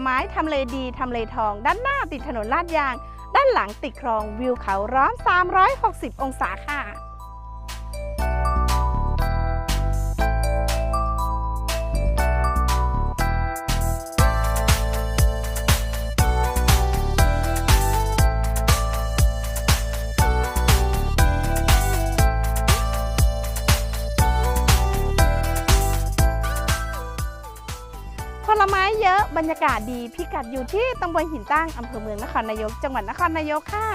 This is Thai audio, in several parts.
ไม้ทำเลดีทำเลทอง ด้านหน้าติดถนนลาดยาง ด้านหลังติดคลองวิวเขาร้อน360 องศาค่ะ ผลไม้เยอะบรรยากาศดีพิกัดอยู่ที่ตำบลหินตั้งอำเภอเมืองนครนายก จังหวัดนครนายกค่ะ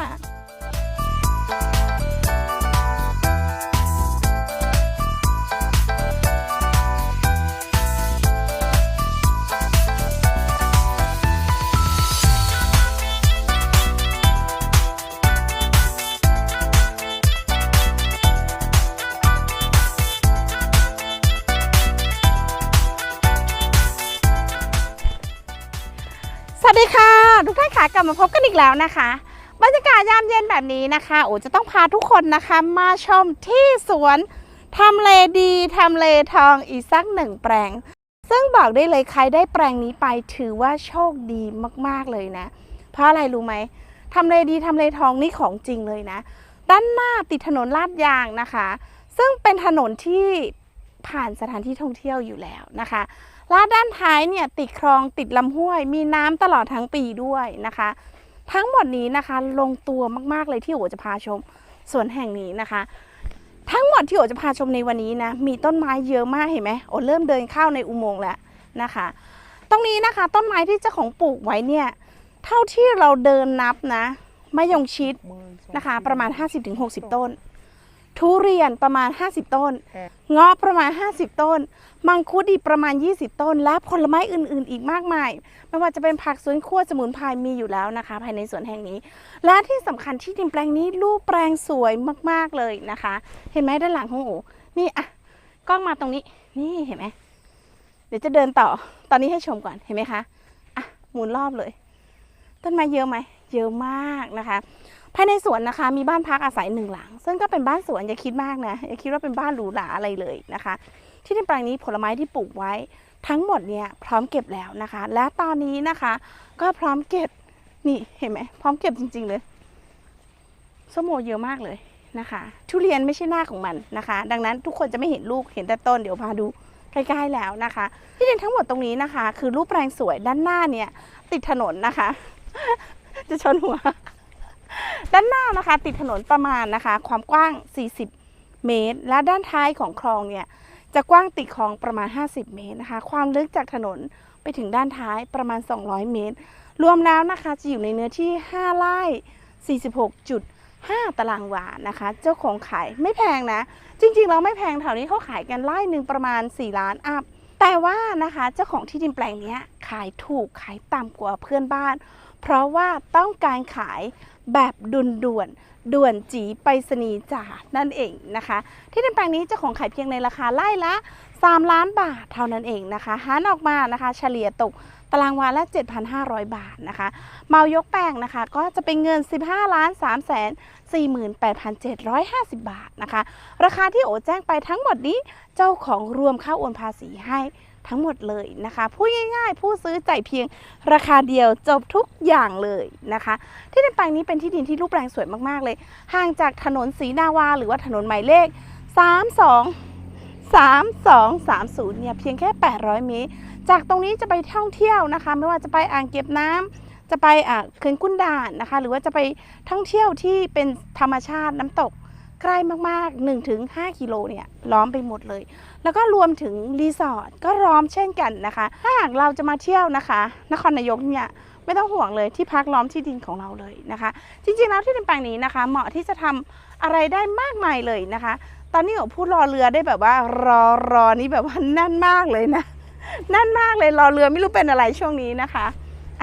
กท่านค่ะกลับมาพบกันอีกแล้วนะคะบรรยากาศยามเย็นแบบนี้นะคะโอจะต้องพาทุกคนนะคะมาชมที่สวนทำเลดีทำเลทองอีกสักหนึ่งแปลง ซึ่งบอกได้เลยใครได้แปลงนี้ไปถือว่าโชคดีมากๆเลยนะ เพราะอะไรรู้ไหมทำเลดีทำเลทองนี่ของจริงเลยนะ ด้านหน้าติดถนนลาดยางนะคะ ซึ่งเป็นถนนที่ผ่านสถานที่ท่องเที่ยวอยู่แล้วนะคะ และด้านท้ายเนี่ยติดคลองติดลำห้วย มีน้ำตลอดทั้งปีด้วยนะคะ ทั้งหมดนี้นะคะลงตัวมากๆเลยที่โอจะพาชมสวนแห่งนี้นะคะ ทั้งหมดที่โอจะพาชมในวันนี้นะมีต้นไม้เยอะมากเห็นไหมโอเริ่มเดินเข้าในอุโมงค์แล้วนะคะ ตรงนี้นะคะต้นไม้ที่เจ้าของปลูกไว้เนี่ยเท่าที่เราเดินนับนะมะยงชิดนะคะ ประมาณ 50-60 ต้น ทุเรียนประมาณ 50 ต้นเงาะประมาณ 50 ต้น มังคุดอีกประมาณ 20 ต้น และผลไม้อื่น ๆ อีกมากมาย ไม่ว่าจะเป็นผักสวนครัวสมุนไพรมีอยู่แล้วนะคะ ภายในสวนแห่งนี้ และที่สำคัญที่ดินแปลงนี้รูปแปลงสวยมากๆเลยนะคะ เห็นไหมด้านหลังของโอนี่อะกล้องมาตรงนี้ นี่เห็นไหมเดี๋ยวจะเดินต่อ ตอนนี้ให้ชมก่อนเห็นไหมคะอะหมุนรอบเลย ต้นไม้เยอะไหมเยอะมากนะคะ ภายในสวนนะคะมีบ้านพักอาศัยหนึ่งหลัง ซึ่งก็เป็นบ้านสวนอย่าคิดมากนะอย่าคิดว่าเป็นบ้านหรูหราอะไรเลยนะคะ ที่ดินแปลงนี้ผลไม้ที่ปลูกไว้ ทั้งหมดเนี่ยพร้อมเก็บแล้วนะคะ และตอนนี้นะคะ ก็พร้อมเก็บนี่เห็นไหมพร้อมเก็บจริง ๆ เลยส้มโอเยอะมากเลยนะคะ ทุเรียนไม่ใช่หน้าของมันนะคะ ดังนั้นทุกคนจะไม่เห็นลูกเห็นแต่ต้นเดี๋ยวพาดูใกล้ๆแล้วนะคะ ที่ดินทั้งหมดตรงนี้นะคะ คือรูปแปลงสวยด้านหน้าเนี่ย ติดถนนนะคะ จะชนหัว ด้านหน้านะคะติดถนนประมาณนะคะ ความกว้าง 40 เมตร และด้านท้ายของคลองเนี่ยจะกว้างติดคลองประมาณ 50 เมตรนะคะ ความลึกจากถนนไปถึงด้านท้ายประมาณ 200 เมตร รวมแล้วนะคะจะอยู่ในเนื้อที่ 5 ไร่ 46.5 ตารางวานะคะ เจ้าของขายไม่แพงนะ จริงๆเราไม่แพงแถวนี้เขาขายกันไร่หนึ่งประมาณ 4 ล้านอัพแต่ว่านะคะเจ้าของที่ดินแปลงเนี้ยขายถูกขายต่ำกว่าเพื่อนบ้าน เพราะว่าต้องการขายแบบด่วนด่วนด่วนจีไปรษณีย์จ่านั่นเองนะคะ ที่ดินแปลงนี้เจ้าของขายเพียงในราคาไร่ละ 3 ล้านบาทเท่านั้นเองนะคะหารออกมานะคะ เฉลี่ยตกตารางวาละ 7,500 บาทนะคะเมายกแปลงนะคะ ก็จะเป็นเงิน 15ล้าน3แสน48,750 บาทนะคะ ราคาที่โอแจ้งไปทั้งหมดนี้เจ้าของรวมค่าโอนภาษีให้ ทั้งหมดเลยนะคะ พูดง่ายๆ ผู้ซื้อจ่ายเพียงราคาเดียวจบทุกอย่างเลยนะคะ ที่ดินแปลงนี้เป็นที่ดินที่รูปแปลงสวยมากๆเลย ห่างจากถนนศรีนาวา หรือว่าถนนหมายเลข 32 3230 เนี่ยเพียงแค่ 800 เมตร จากตรงนี้จะไปท่องเที่ยวนะคะ ไม่ว่าจะไปอ่างเก็บน้ำจะไปอ่าเขื่อนกุ้นด่านนะคะ หรือว่าจะไปท่องเที่ยวที่เป็นธรรมชาติน้ำตกใกล้มากๆ 1-5 กิโลเนี่ยล้อมไปหมดเลย แล้วก็รวมถึงรีสอร์ทก็ล้อมเช่นกันนะคะ ถ้าหากเราจะมาเที่ยวนะคะ นครนายกเนี่ยไม่ต้องห่วงเลยที่พักล้อมที่ดินของเราเลยนะคะ จริงๆแล้วที่ดินแปลงนี้นะคะ เหมาะที่จะทำอะไรได้มากมายเลยนะคะ ตอนนี้ผมพูดรอเรือได้แบบว่ารอรอนี้แบบว่าแน่นมากเลยนะแน่นมากเลยรอเรือไม่รู้เป็นอะไรช่วงนี้นะคะ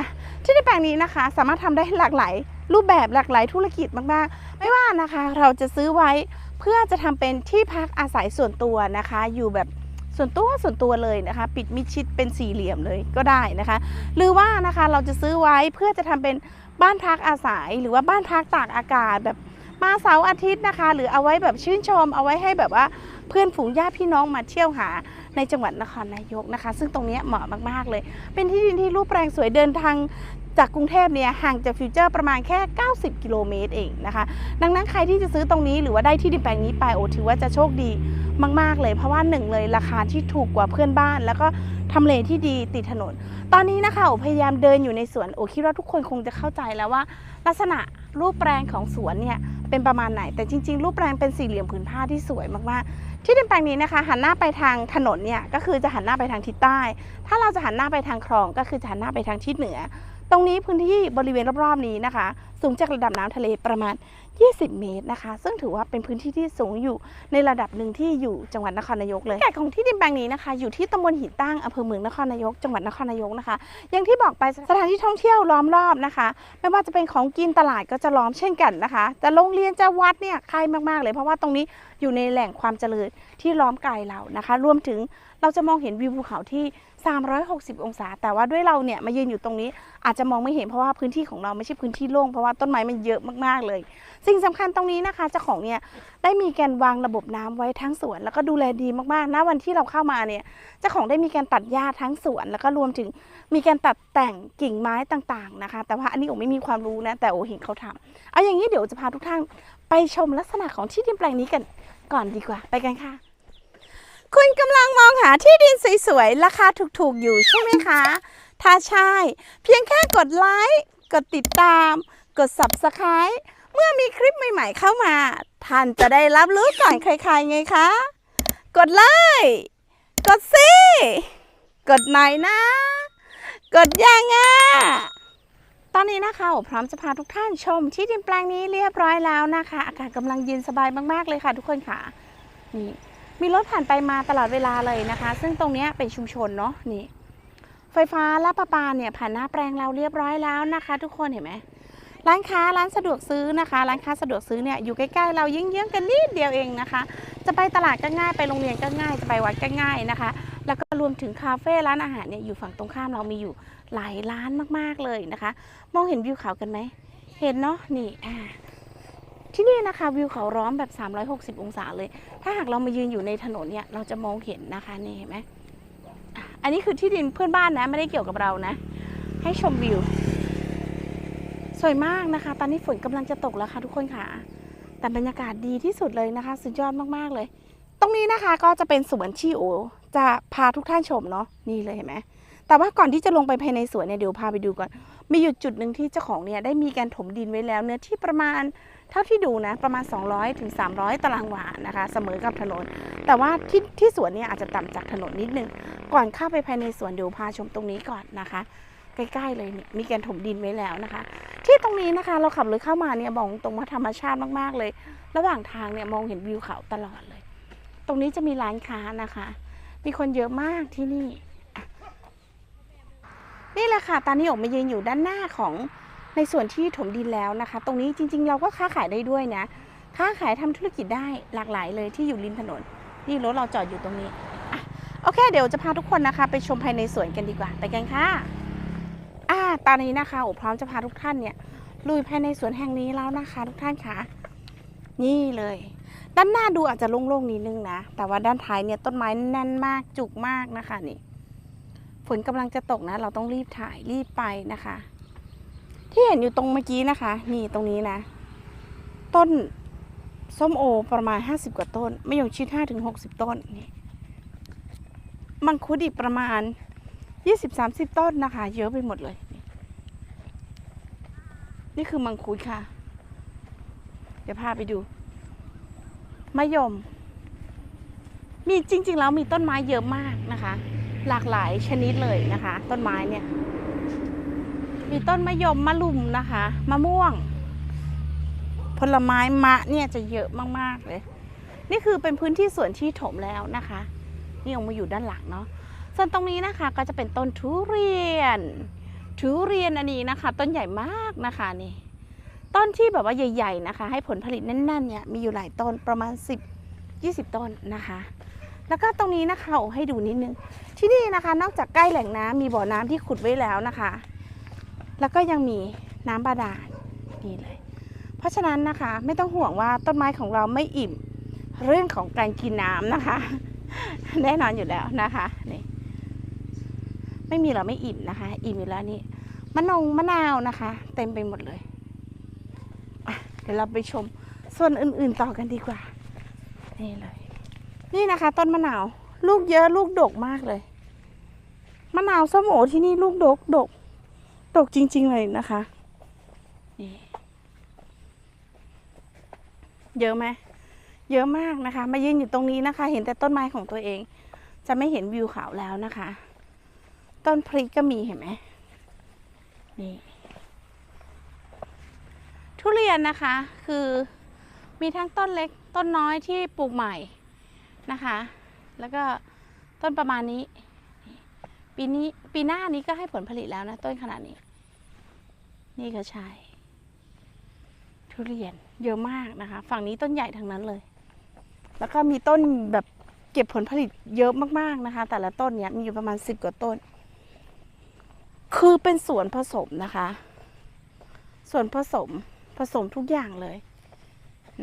ะที่ดินแปลงนี้นะคะ สามารถทำได้หลากหลายรูปแบบหลากหลายธุรกิจมากๆ ไม่ว่านะคะ เราจะซื้อไว้ เพื่อจะทำเป็นที่พักอาศัยส่วนตัวนะคะ อยู่แบบส่วนตัวส่วนตัวเลยนะคะ ปิดมิดชิดเป็นสี่เหลี่ยมเลยก็ได้นะคะ หรือว่านะคะเราจะซื้อไว้เพื่อจะทำเป็นบ้านพักอาศัย หรือว่าบ้านพักตากอากาศแบบมาเสาร์อาทิตย์นะคะ หรือเอาไว้แบบชื่นชม เอาไว้ให้แบบว่าเพื่อนฝูงญาติพี่น้องมาเที่ยวหาในจังหวัดนครนายกนะคะ ซึ่งตรงนี้เหมาะมากๆเลย เป็นที่ดินที่รูปแปลงสวยเดินทาง จากกรุงเทพเนี่ยห่างจากฟิวเจอร์ประมาณแค่ 90 กิโลเมตรเองนะคะ ดังนั้นใครที่จะซื้อตรงนี้หรือว่าได้ที่ดินแปลงนี้ไปโอ้ถือว่าจะโชคดีมาก ๆ เลยเพราะว่าหนึ่งเลยราคาที่ถูกกว่าเพื่อนบ้าน แล้วก็ทำเลที่ดีติดถนน ตอนนี้นะคะโอพยายามเดินอยู่ในสวนโอคิดว่าทุกคนคงจะเข้าใจแล้วว่า ลักษณะรูปแปลงของสวนเนี่ยเป็นประมาณไหน แต่จริง ๆ รูปแปลงเป็นสี่เหลี่ยมผืนผ้าที่สวยมากๆที่ดินแปลงนี้นะคะหันหน้าไปทางถนนเนี่ยก็คือจะหันหน้าไปทางทิศใต้ ถ้าเราจะหันหน้าไปทางคลองก็คือจะหันหน้าไปทางทิศเหนือ ตรงนี้พื้นที่บริเวณรอบๆนี้นะคะ สูงจากระดับน้ำทะเลประมาณ 20 เมตรนะคะ ซึ่งถือว่าเป็นพื้นที่ที่สูงอยู่ในระดับหนึ่งที่อยู่จังหวัดนครนายกเลยแก่ของที่ดินแปลงนี้นะคะ อยู่ที่ตำบลหินตั้งอำเภอเมืองนครนายก จังหวัดนครนายกนะคะ อย่างที่บอกไปสถานที่ท่องเที่ยวล้อมรอบนะคะ ไม่ว่าจะเป็นของกินตลาดก็จะล้อมเช่นกันนะคะจะโรงเรียนจะวัดเนี่ยใกล้มากๆ เลยเพราะว่าตรงนี้อยู่ในแหล่งความเจริญที่ล้อมไกลเรานะคะ รวมถึงเราจะมองเห็นวิวภูเขาที่ 360 องศา แต่ว่าด้วยเราเนี่ยมายืนอยู่ตรงนี้อาจจะมองไม่เห็นเพราะว่าพื้นที่ของเราไม่ใช่พื้นที่โล่งเพราะว่าต้นไม้มันเยอะมากๆเลย สิ่งสำคัญตรงนี้นะคะเจ้าของเนี่ยได้มีการวางระบบน้ำไว้ทั้งสวน แล้วก็ดูแลดีมากๆณวันที่เราเข้ามาเนี่ยเจ้าของได้มีการตัดหญ้าทั้งสวน แล้วก็รวมถึงมีการตัดแต่งกิ่งไม้ต่างๆนะคะ แต่ว่าอันนี้โอไม่มีความรู้นะแต่โอเห็นเขาทำเอาอย่างนี้เดี๋ยวจะพาทุกท่านไปชมลักษณะของที่ดินแปลงนี้กันก่อนดีกว่า ไปกันค่ะ คุณกำลังมองหาที่ดินสวยๆ ราคาถูกๆ อยู่ใช่ไหมคะ ถ้าใช่ เพียงแค่กดไลค์ กดติดตาม กด Subscribe เมื่อมีคลิปใหม่ๆเข้ามา ท่านจะได้รับรู้ก่อนใครๆ ไงคะ กดไลค์ กดสิกดหน่อยนะ กดยังอะ ตอนนี้นะคะโอพร้อมจะพาทุกท่านชมที่ดินแปลงนี้เรียบร้อยแล้วนะคะ อากาศกำลังเย็นสบายมากๆเลยค่ะทุกคนค่ะ นี่ มีรถผ่านไปมาตลอดเวลาเลยนะคะ ซึ่งตรงนี้เป็นชุมชนเนาะนี่ ไฟฟ้าและประปาเนี่ยผ่านหน้าแปลงเราเรียบร้อยแล้วนะคะ ทุกคนเห็นไหมร้านค้าร้านสะดวกซื้อนะคะ ร้านค้าสะดวกซื้อเนี่ยอยู่ใกล้ๆเราเยื้องๆกันนิดเดียวเองนะคะ จะไปตลาดก็ง่ายไปโรงเรียนก็ง่ายจะไปวัดก็ง่ายนะคะ แล้วก็รวมถึงคาเฟ่ร้านอาหารเนี่ยอยู่ฝั่งตรงข้ามเรามีอยู่หลายร้านมากๆเลยนะคะ มองเห็นวิวเขากันไหมเห็นเนาะนี่อ่า ที่นี่นะคะวิวเขาร้อมแบบ 360 องศาเลย ถ้าหากเรามายืนอยู่ในถนนเนี่ยเราจะมองเห็นนะคะนี่เห็นไหมอันนี้คือที่ดินเพื่อนบ้านนะไม่ได้เกี่ยวกับเรานะ ให้ชมวิว สวยมากนะคะ ตอนนี้ฝนกำลังจะตกแล้วค่ะทุกคนค่ะ แต่บรรยากาศดีที่สุดเลยนะคะ สุดยอดมากๆเลย ตรงนี้นะคะก็จะเป็นสวนชีโอ จะพาทุกท่านชมเนาะนี่เลยเห็นไหมแต่ว่าก่อนที่จะลงไปภายในสวนเนี่ยเดี๋ยวพาไปดูก่อน มีอยู่จุดหนึ่งที่เจ้าของเนี่ยได้มีการถมดินไว้แล้วเนื้อที่ประมาณ เท่าที่ดูนะประมาณ 200ถึง300 ตารางวานะคะเสมอกับถนน แต่ว่าที่ที่สวนเนี่ยอาจจะต่ำจากถนนนิดนึง ก่อนเข้าไปภายในสวนเดี๋ยวพาชมตรงนี้ก่อนนะคะ ใกล้ๆเลยเนี่ยมีการถมดินไว้แล้วนะคะ ที่ตรงนี้นะคะเราขับรถเข้ามาเนี่ยมองตรงมาธรรมชาติมากๆเลย ระหว่างทางเนี่ยมองเห็นวิวเขาตลอดเลย ตรงนี้จะมีร้านค้านะคะ มีคนเยอะมากที่นี่นี่แหละค่ะตอนนี้ออกมายืนอยู่ด้านหน้าของ ในส่วนที่ถมดินแล้วนะคะ ตรงนี้จริง ๆ เราก็ค้าขายได้ด้วยนะ ค้าขายทำธุรกิจได้หลากหลายเลยที่อยู่ริมถนน นี่รถเราจอดอยู่ตรงนี้อโอเค เดี๋ยวจะพาทุกคนนะคะ ไปชมภายในสวนกันดีกว่า ไปกันค่ะอ่าตอนนี้นะคะโอ้พร้อมจะพาทุกท่านเนี่ยลุยภายในสวนแห่งนี้แล้วนะคะ ทุกท่านค่ะนี่เลย ด้านหน้าดูอาจจะโล่งๆนิดนึงนะ แต่ว่าด้านท้ายเนี่ยต้นไม้แน่นมากจุกมากนะคะนี่ฝนกำลังจะตกนะ เราต้องรีบถ่ายรีบไปนะคะ ที่เห็นอยู่ตรงเมื่อกี้นะคะ นี่ตรงนี้นะ ต้นส้มโอประมาณ50กว่าต้นไม่ยงชิด5ถึง60ต้นนี่มังคุดอีกประมาณ20-30ต้นนะคะ เยอะไปหมดเลย นี่คือมังคุดค่ะ เดี๋ยวพาไปดูมะยม มีจริง ๆ แล้วมีต้นไม้เยอะมากนะคะ หลากหลายชนิดเลยนะคะ ต้นไม้เนี่ย มีต้นมะยมมะลุมนะคะ มะม่วง ผลไม้มะเนี่ยจะเยอะมากๆเลย นี่คือเป็นพื้นที่สวนที่ถมแล้วนะคะ นี่ออกมาอยู่ด้านหลังเนาะส่วนตรงนี้นะคะก็จะเป็นต้นทุเรียน ทุเรียนอันนี้นะคะ ต้นใหญ่มากนะคะนี่ต้นที่แบบว่าใหญ่ๆนะคะ ให้ผลผลิตแน่นๆเนี่ยมีอยู่หลายต้นประมาณ 10 20 ต้นนะคะ แล้วก็ตรงนี้นะคะให้ดูนิดนึง ที่นี่นะคะ นอกจากใกล้แหล่งน้ำมีบ่อน้ำที่ขุดไว้แล้วนะคะ แล้วก็ยังมีน้ำบาดาลนี่เลย เพราะฉะนั้นนะคะไม่ต้องห่วงว่าต้นไม้ของเราไม่อิ่มเรื่องของการกินน้ำนะคะ แน่นอนอยู่แล้วนะคะนี่ไม่มีเราไม่อิ่มนะคะ อิ่มอยู่แล้วนี่มะนงมะนาวนะคะ เต็มไปหมดเลยเดี๋ยวเราไปชมส่วนอื่นๆต่อกันดีกว่า นี่เลย นี่นะคะ ต้นมะนาว ลูกเยอะลูกดกมากเลย มะนาวส้มโอที่นี่ลูกดกดก ดกจริง ๆ เลยนะคะ นี่เยอะไหมเยอะมากนะคะ มายืนอยู่ตรงนี้นะคะ เห็นแต่ต้นไม้ของตัวเอง จะไม่เห็นวิวเขาแล้วนะคะ ต้นพริกก็มีเห็นไหมนี่ทุเรียนนะคะคือมีทั้งต้นเล็กต้นน้อยที่ปลูกใหม่นะคะ แล้วก็ต้นประมาณนี้ ปีนี้ปีหน้านี้ก็ให้ผลผลิตแล้วนะ ต้นขนาดนี้ นี่ก็ใช่ทุเรียนเยอะมากนะคะ ฝั่งนี้ต้นใหญ่ทั้งนั้นเลย แล้วก็มีต้นแบบเก็บผลผลิตเยอะมากๆนะคะ แต่ละต้นเนี้ยมีอยู่ประมาณสิบกว่าต้น คือเป็นสวนผสมนะคะสวนผสมผสมทุกอย่างเลย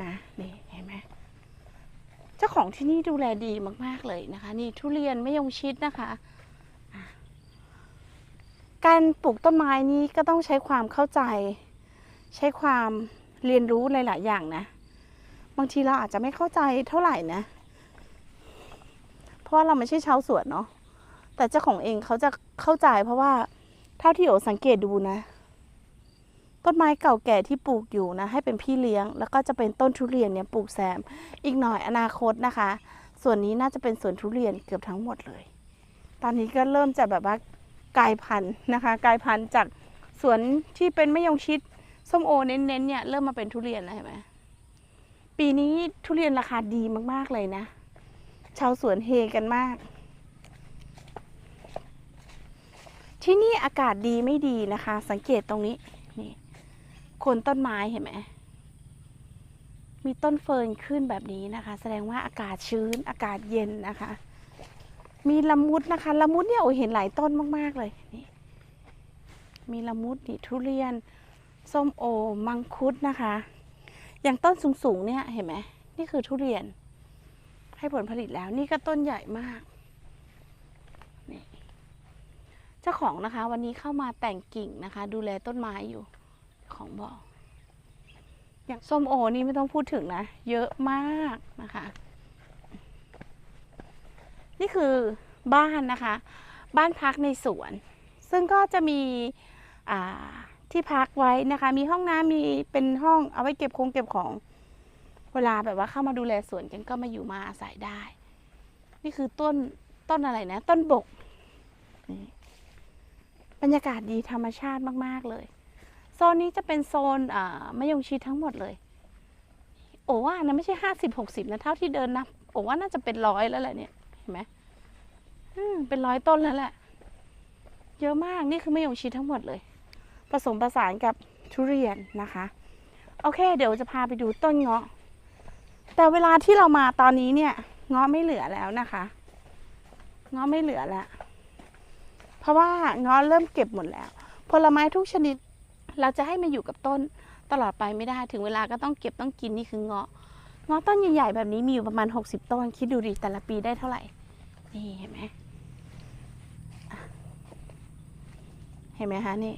นะนี่เห็นไหมเจ้าของที่นี่ดูแลดีมาก ๆเลยนะคะ นี่ทุเรียนไม่ยงชิดนะคะอะ การปลูกต้นไม้นี้ก็ต้องใช้ความเข้าใจ ใช้ความเรียนรู้หลายๆอย่างนะ บางทีเราอาจจะไม่เข้าใจเท่าไหร่นะ เพราะว่าเราไม่ใช่ชาวสวนเนาะแต่เจ้าของเองเขาจะเข้าใจเพราะว่าเท่าที่โอสังเกตดูนะ ต้นไม้เก่าแก่ที่ปลูกอยู่นะ ให้เป็นพี่เลี้ยง แล้วก็จะเป็นต้นทุเรียนเนี่ยปลูกแซม อีกหน่อยอนาคตนะคะ ส่วนนี้น่าจะเป็นสวนทุเรียนเกือบทั้งหมดเลย ตอนนี้ก็เริ่มจะแบบว่า กลายพันธุ์นะคะกลายพันธุ์จากสวนที่เป็นมะยงชิดส้มโอเน้นๆเนี่ยเริ่มมาเป็นทุเรียนแล้วเห็นไหมปีนี้ทุเรียนราคาดีมากๆเลยนะ ชาวสวนเฮกันมาก ที่นี่อากาศดีไม่ดีนะคะ สังเกตตรงนี้นี่โคนต้นไม้เห็นไหมมีต้นเฟิร์นขึ้นแบบนี้นะคะ แสดงว่าอากาศชื้นอากาศเย็นนะคะ มีละมุดนะคะ ละมุดเนี่ยโอ้เห็นหลายต้นมากๆเลยนี่มีละมุดนี่ทุเรียน ส้มโอ มังคุดนะคะ อย่างต้นสูงๆเนี่ยเห็นไหมนี่คือทุเรียน ให้ผลผลิตแล้ว นี่ก็ต้นใหญ่มากนี่เจ้าของนะคะ วันนี้เข้ามาแต่งกิ่งนะคะ ดูแลต้นไม้อยู่ของบอกอย่างส้มโอนี่ไม่ต้องพูดถึงนะ เยอะมากนะคะ นี่คือบ้านนะคะ บ้านพักในสวน ซึ่งก็จะมีที่พักไว้นะคะ มีห้องน้ำมีเป็นห้องเอาไว้เก็บคงเก็บของ เวลาแบบว่าเข้ามาดูแลสวนกันก็มาอยู่มาอาศัยได้ นี่คือต้นต้นอะไรนะ ต้นบก บรรยากาศดีธรรมชาติมาก ๆ เลย โซนนี้จะเป็นโซนมะยงชิดทั้งหมดเลย โอ้ว่านะไม่ใช่ห้าสิบหกสิบนะ เท่าที่เดินนับโอ้ว่าน่าจะเป็นร้อยแล้วแหละเนี่ย ไหมเป็นร้อยต้นแล้วแหละ เยอะมากนี่คือมะยงชิดทั้งหมดเลย ผสมผสานกับทุเรียนนะคะ โอเค เดี๋ยวจะพาไปดูต้นเงาะ แต่เวลาที่เรามาตอนนี้เนี่ยเงาะไม่เหลือแล้วนะคะเงาะไม่เหลือแล้ว เพราะว่าเงาะเริ่มเก็บหมดแล้ว ผลไม้ทุกชนิดเราจะให้มันอยู่กับต้นตลอดไปไม่ได้ถึงเวลาก็ต้องเก็บต้องกินนี่คือเงาะเงาะต้นใหญ่ๆแบบนี้มีอยู่ประมาณ 60 ต้น คิดดูดิแต่ละปีได้เท่าไหร่ นี่เห็นไหมเห็นไหมคะนี่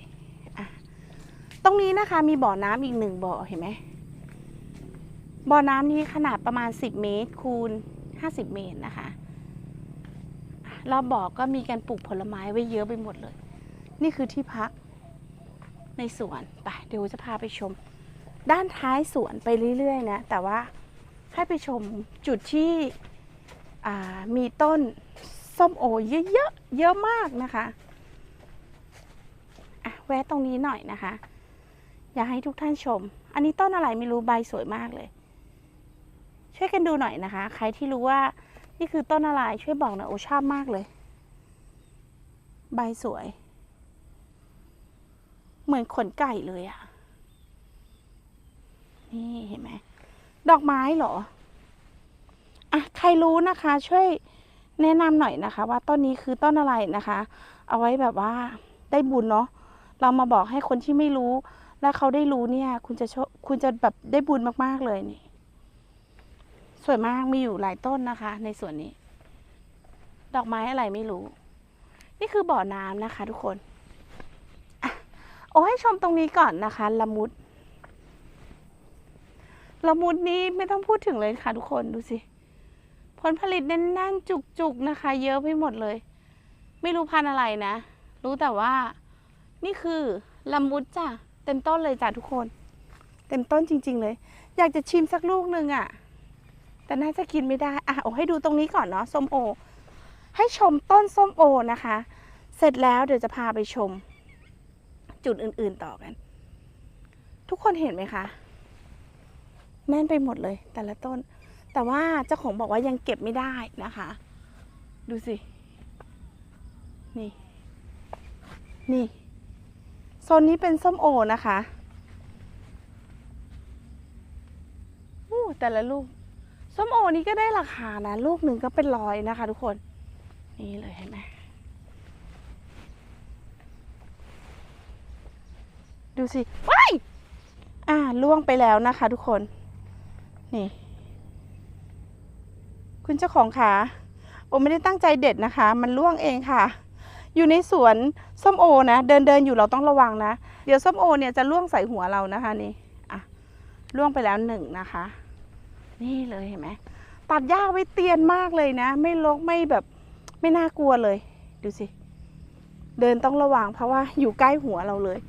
ตรงนี้นะคะมีบ่อน้ำอีกหนึ่งบ่อเห็นไหมบ่อน้ำนี้ขนาดประมาณ 10 เมตร คูณ 50 เมตรนะคะรอบบ่อก็มีการปลูกผลไม้ไว้เยอะไปหมดเลย นี่คือที่พักในสวนไปเดี๋ยวจะพาไปชม ด้านท้ายสวนไปเรื่อยๆนะ แต่ว่าให้ไปชมจุดที่ มีต้นส้มโอเยอะๆเยอะมากนะคะอะแวะตรงนี้หน่อยนะคะ อยากให้ทุกท่านชม อันนี้ต้นอะไรไม่รู้ใบสวยมากเลย ช่วยกันดูหน่อยนะคะ ใครที่รู้ว่านี่คือต้นอะไรช่วยบอกหน่อยโอชอบมากเลย ใบสวย เหมือนขนไก่เลยอะนี่เห็นไหมดอกไม้เหรอ อะใครรู้นะคะ ช่วยแนะนำหน่อยนะคะ ว่าต้นนี้คือต้นอะไรนะคะ เอาไว้แบบว่าได้บุญเนาะเรามาบอกให้คนที่ไม่รู้ แล้วเขาได้รู้เนี่ย คุณจะชคุณจะแบบได้บุญมากๆเลยนี่ สวยมากมีอยู่หลายต้นนะคะ ในสวนนี้ ดอกไม้อะไรไม่รู้ นี่คือบ่อน้ำนะคะ ทุกคนอโอ้ให้ชมตรงนี้ก่อนนะคะละมุดละมุดนี้ไม่ต้องพูดถึงเลยค่ะทุกคนดูสิ ผลผลิตแน่นๆ จุกๆนะคะ เยอะไปหมดเลย ไม่รู้พันอะไรนะ รู้แต่ว่า นี่คือละมุดจ้ะเต็มต้นเลยจ้ะทุกคน เต็มต้นจริง ๆ เลย อยากจะชิมสักลูกหนึ่งอะ่ะ แต่น่าจะกินไม่ได้อะโอ้ให้ดูตรงนี้ก่อนเนาะส้มโอ ให้ชมต้นส้มโอนะคะ เสร็จแล้วเดี๋ยวจะพาไปชม จุดอื่นๆต่อกัน ทุกคนเห็นไหมคะ แน่นไปหมดเลย แต่ละต้น แต่ว่าเจ้าของบอกว่ายังเก็บไม่ได้นะคะ ดูสิ นี่ นี่ โซนนี้เป็นส้มโอนะคะอู้แต่ละลูก ส้มโอนี้ก็ได้ราคานะ ลูกหนึ่งก็เป็นร้อยนะคะ ทุกคน นี่เลยเห็นไหมดูสิว้ายอ่าล่วงไปแล้วนะคะ ทุกคน นี่ คุณเจ้าของขาโอไม่ได้ตั้งใจเด็ดนะคะ มันล่วงเองค่ะ อยู่ในสวนส้มโอนะ เดินเดินอยู่เราต้องระวังนะ เดี๋ยวส้มโอเนี่ยจะล่วงใส่หัวเรานะคะนี่อะล่วงไปแล้วหนึ่งนะคะ นี่เลยเห็นไหมตัดหญ้าไว้เตียนมากเลยนะ ไม่ลกไม่แบบไม่น่ากลัวเลย ดูสิ เดินต้องระวังเพราะว่าอยู่ใกล้หัวเราเลย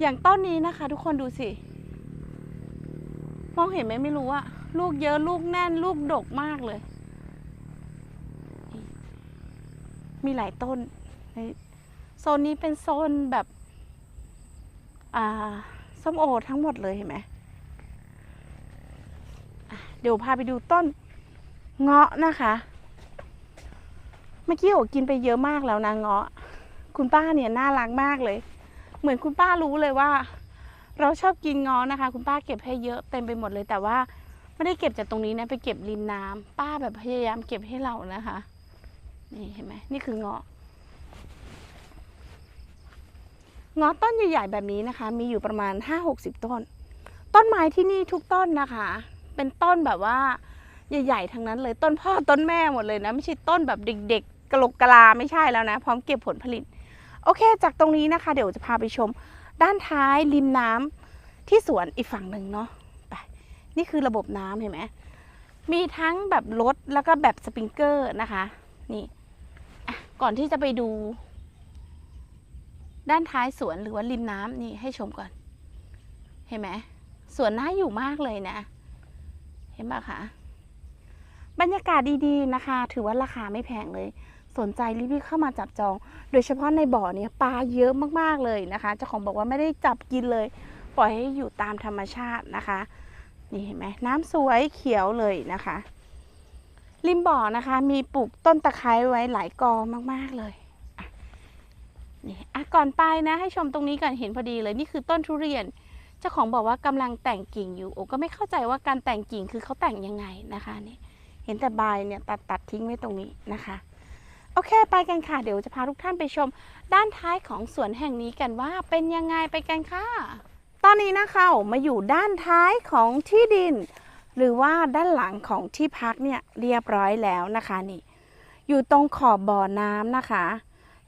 อย่างต้นนี้นะคะ ทุกคนดูสิ มองเห็นไหมไม่รู้อะ ลูกเยอะลูกแน่น ลูกดกมากเลย มีหลายต้นในโซนนี้เป็นโซนแบบ อ่า ส้มโอทั้งหมดเลยเห็นไหมเดี๋ยวพาไปดูต้นเงาะนะคะ เมื่อกี้โอกินไปเยอะมากแล้วนะเงาะ คุณป้าเนี่ยน่ารักมากเลย เหมือนคุณป้ารู้เลยว่า เราชอบกินเงาะนะคะ คุณป้าเก็บให้เยอะเต็มไปหมดเลยแต่ว่า ไม่ได้เก็บจากตรงนี้นะ ไปเก็บริมน้ำป้าแบบพยายามเก็บให้เรานะคะ นี่เห็นไหมนี่คือเงาะเงาะต้นใหญ่ๆแบบนี้นะคะ มีอยู่ประมาณ 5-60 ต้น ต้นไม้ที่นี่ทุกต้นนะคะ เป็นต้นแบบว่าใหญ่ๆทั้งนั้นเลยต้นพ่อต้นแม่หมดเลยนะ ไม่ใช่ต้นแบบเด็กๆกะโหลกกะลาไม่ใช่แล้วนะ พร้อมเก็บผลผลิต โอเค จากตรงนี้นะคะ เดี๋ยวจะพาไปชม ด้านท้ายริมน้ำที่สวนอีกฝั่งหนึ่งเนาะ นี่คือระบบน้ำเห็นไหมมีทั้งแบบรถแล้วก็แบบสปริงเกอร์นะคะ นี่ก่อนที่จะไปดู ด้านท้ายสวนหรือว่าริมน้ำนี่ให้ชมก่อน เห็นไหมสวนน่าอยู่มากเลยนะ เห็นปะคะบรรยากาศดีๆนะคะ ถือว่าราคาไม่แพงเลย สนใจรีบๆเข้ามาจับจอง โดยเฉพาะในบ่อเนี่ยปลาเยอะมากๆเลยนะคะเจ้าของบอกว่าไม่ได้จับกินเลย ปล่อยให้อยู่ตามธรรมชาตินะคะ นี่เห็นไหมน้ำสวยเขียวเลยนะคะ ริมบ่อนะคะ มีปลูกต้นตะไคร้ไว้หลายกอมากๆเลยนี่อะก่อนไปนะ ให้ชมตรงนี้ก่อนเห็นพอดีเลยนี่คือต้นทุเรียน เจ้าของบอกว่ากำลังแต่งกิ่งอยู่โอ้ก็ไม่เข้าใจว่าการแต่งกิ่งคือเขาแต่งยังไงนะคะนี่เห็นแต่ใบเนี่ยตัดตัดทิ้งไว้ตรงนี้นะคะโอเคไปกันค่ะเดี๋ยวจะพาทุกท่านไปชม ด้านท้ายของสวนแห่งนี้กันว่าเป็นยังไงไปกันค่ะ ตอนนี้นะคะมาอยู่ด้านท้ายของที่ดิน หรือว่าด้านหลังของที่พักเนี่ยเรียบร้อยแล้วนะคะนี่ อยู่ตรงขอบบ่อน้ำนะคะ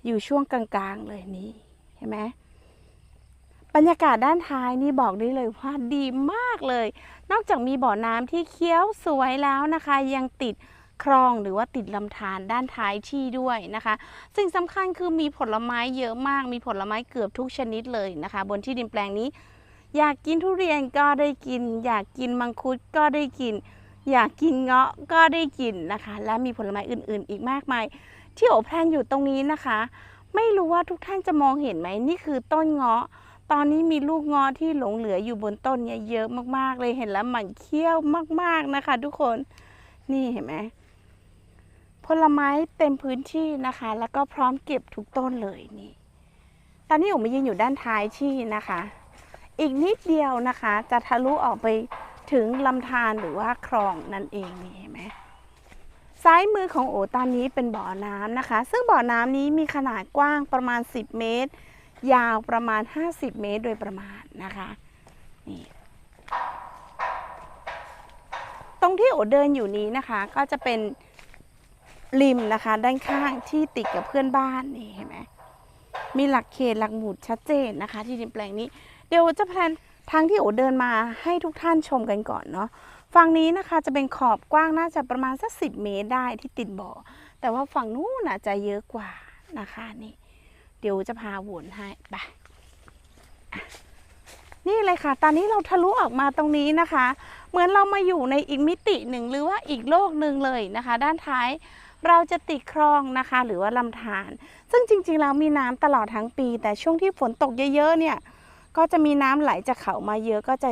อยู่ช่วงกลางๆเลยนี่เห็นไหมบรรยากาศด้านท้ายนี่บอกได้เลยว่าดีมากเลย นอกจากมีบ่อน้ำที่เคี้ยวสวยแล้วนะคะ ยังติดคลองหรือว่าติดลำธารด้านท้ายที่ด้วยนะคะ สิ่งสำคัญคือมีผลไม้เยอะมาก มีผลไม้เกือบทุกชนิดเลยนะคะ บนที่ดินแปลงนี้ อยากกินทุเรียนก็ได้กิน อยากกินมังคุดก็ได้กิน อยากกินเงาะก็ได้กินนะคะ และมีผลไม้อื่นๆ อีกมากมาย ที่โอแพลนอยู่ตรงนี้นะคะ ไม่รู้ว่าทุกท่านจะมองเห็นไหมนี่คือต้นเงาะ ตอนนี้มีลูกเงาะที่หลงเหลืออยู่บนต้นเนี่ยเยอะมากๆเลยเห็นแล้วหมันเคี้ยวมากๆนะคะ ทุกคนนี่เห็นไหมผลไม้เต็มพื้นที่นะคะ แล้วก็พร้อมเก็บทุกต้นเลยนี่ ตอนนี้ผมมายืนอยู่ด้านท้ายที่นะคะ อีกนิดเดียวนะคะ จะทะลุออกไปถึงลำธารหรือว่าคลองนั่นเองนี่เห็นไหมซ้ายมือของโอตอนนี้เป็นบ่อน้ำนะคะ ซึ่งบ่อน้ำนี้มีขนาดกว้างประมาณ 10 เมตร ยาวประมาณ 50 เมตรโดยประมาณนะคะนี่ตรงที่โอเดินอยู่นี้นะคะ ก็จะเป็นริมนะคะ ด้านข้างที่ติดกับเพื่อนบ้านนี่เห็นไหมมีหลักเขตหลักหมุดชัดเจนนะคะ ที่ดินแปลงนี้ เดี๋ยวจะแพลนทางที่โอเดินมาให้ทุกท่านชมกันก่อนเนาะฝั่งนี้นะคะจะเป็นขอบกว้างน่าจะประมาณสักสิเมตรได้ที่ติดบ่อ แต่ว่าฝั่งนู้นน่ะจะเยอะกว่านะคะนี่ เดี๋ยวจะพาวนให้ไปนี่เลยค่ะ ตอนนี้เราทะลุออกมาตรงนี้นะคะ เหมือนเรามาอยู่ในอีกมิติหนึ่งหรือว่าอีกโลกหนึ่งเลยนะคะ ด้านท้ายเราจะติดคลองนะคะ หรือว่าลำธารซึ่งจริงๆแล้วมีน้ำตลอดทั้งปี แต่ช่วงที่ฝนตกเยอะๆเนี่ย ก็จะมีน้ำไหลจากเขามาเยอะก็จะ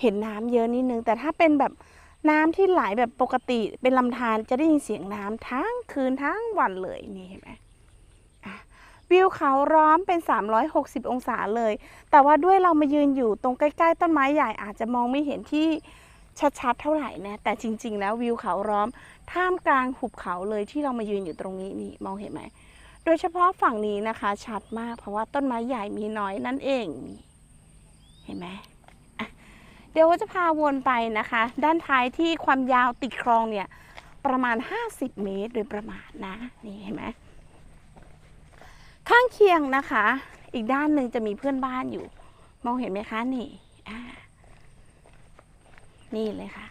เห็นน้ำเยอะนิดนึง แต่ถ้าเป็นแบบน้ำที่ไหลแบบปกติเป็นลำธารจะได้ยินเสียงน้ำทั้งคืนทั้งวันเลยนี่เห็นไหมวิวเขาร้อมเป็น 360 องศาเลย แต่ว่าด้วยเรามายืนอยู่ตรงใกล้ ๆ ต้นไม้ใหญ่อาจจะมองไม่เห็นที่ชัดๆ เท่าไหร่นะ แต่จริง ๆ แล้ววิวเขาร้อม ท่ามกลางหุบเขาเลยที่เรามายืนอยู่ตรงนี้นี่มองเห็นไหม โดยเฉพาะฝั่งนี้นะคะชัดมากเพราะว่าต้นไม้ใหญ่มีน้อยนั่นเองนี่ เห็นไหมเดี๋ยวจะพาวนไปนะคะ ด้านท้ายที่ความยาวติดคลองเนี่ย ประมาณ 50 เมตรโดยประมาณนะนี่เห็นไหมข้างเคียงนะคะ อีกด้านหนึ่งจะมีเพื่อนบ้านอยู่ มองเห็นไหมคะนี่นี่เลยค่ะ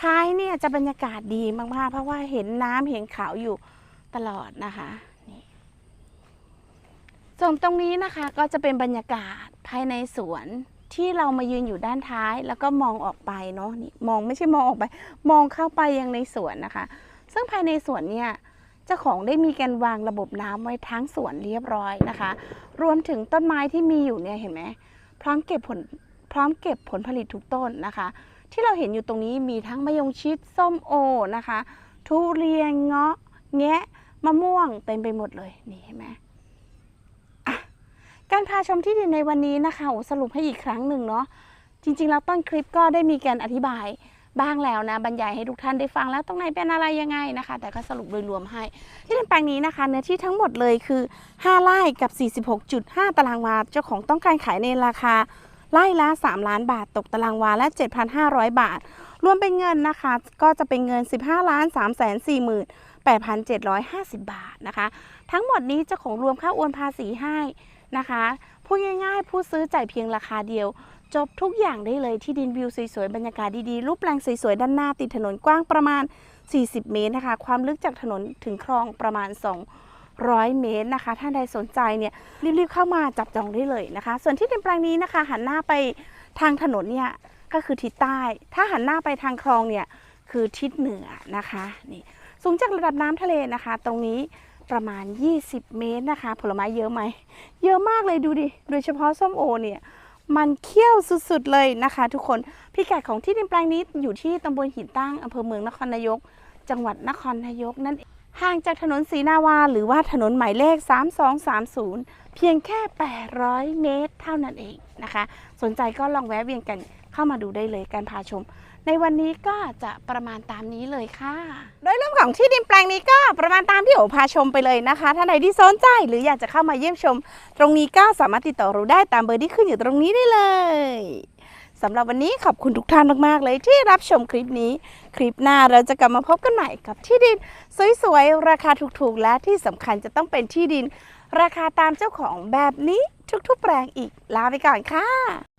ท้ายเนี่ยจะบรรยากาศดีมากๆ เพราะว่าเห็นน้ำเห็นเขาอยู่ตลอดนะคะ ส่วนตรงนี้นะคะก็จะเป็นบรรยากาศภายในสวนที่เรามายืนอยู่ด้านท้ายแล้วก็มองออกไปเนาะนี่มองไม่ใช่มองออกไป มองเข้าไปยังในสวนนะคะ ซึ่งภายในสวนเนี่ยเจ้าของได้มีการวางระบบน้ำไว้ทั้งสวนเรียบร้อยนะคะ รวมถึงต้นไม้ที่มีอยู่เนี่ยเห็นไหมพร้อมเก็บผลพร้อมเก็บผลผลิตทุกต้นนะคะ ที่เราเห็นอยู่ตรงนี้มีทั้งมะยงชิดส้มโอนะคะ ทุเรียนเงาะแงะมะม่วงเต็มไปหมดเลยนี่เห็นไหม การพาชมที่ดินในวันนี้นะคะโอ้สรุปให้อีกครั้งหนึ่งเนาะจริงๆแล้วต้นคลิปก็ได้มีการอธิบายบ้างแล้วนะบรรยายให้ทุกท่านได้ฟังแล้วตรงไหนเป็นอะไรยังไงนะคะ แต่ก็สรุปโดยรวมให้ ที่ดินแปลงนี้นะคะ เนื้อที่ทั้งหมดเลยคือ 5 ไร่กับ 46.5 ตารางวา เจ้าของต้องการขายในราคาไร่ละ 3 ล้านบาทตกตารางวาและ 7,500 บาท รวมเป็นเงินนะคะ ก็จะเป็นเงิน 15ล้าน3 4 8 7 5 0 บาทนะคะ ทั้งหมดนี้เจ้าของรวมค่าโอนภาษีให้ นะคะพูดง่ายๆ ผู้ซื้อจ่ายเพียงราคาเดียว จบทุกอย่างได้เลยที่ดินวิวสวยๆ บรรยากาศดีๆ รูปแปลงสวยๆ ด้านหน้าติดถนนกว้างประมาณ 40 เมตรนะคะ ความลึกจากถนนถึงคลองประมาณ 200 เมตรนะคะถ้าใดสนใจเนี่ยรีบๆเข้ามาจับจองได้เลยนะคะ ส่วนที่ดินแปลงนี้นะคะ หันหน้าไปทางถนนเนี่ยก็คือทิศใต้ ถ้าหันหน้าไปทางคลองเนี่ยคือทิศเหนือนะคะนี่สูงจากระดับน้ำทะเลนะคะ ตรงนี้ ประมาณ 20 เมตรนะคะ ผลไม้เยอะไหม เยอะมากเลยดูดิ โดยเฉพาะส้มโอเนี่ย มันเขี้ยวสุดๆเลยนะคะ ทุกคน พิกัดของที่ดินแปลงนี้อยู่ที่ตำบลหินตั้งอำเภอเมืองนครนายก จังหวัดนครนายกนั่นเองห่างจากถนนศรีนาวา หรือว่าถนนหมายเลข 3230 เพียงแค่ 800 เมตรเท่านั้นเองนะคะ สนใจก็ลองแวะเวียนกันเข้ามาดูได้เลยการพาชม ในวันนี้ก็จะประมาณตามนี้เลยค่ะ โดยเรื่องของที่ดินแปลงนี้ก็ประมาณตามที่โอพาชมไปเลยนะคะ ถ้าใดที่สนใจหรืออยากจะเข้ามาเยี่ยมชม ตรงนี้ก็สามารถติดต่อเราได้ตามเบอร์ที่ขึ้นอยู่ตรงนี้ได้เลยสำหรับวันนี้ขอบคุณทุกท่านมาก ๆ เลยที่รับชมคลิปนี้ คลิปหน้าเราจะกลับมาพบกันใหม่กับที่ดิน สวย ๆ ราคาถูก ๆ และที่สำคัญจะต้องเป็นที่ดิน ราคาตามเจ้าของแบบนี้ทุก ๆ แปลงอีกลาไปก่อนค่ะ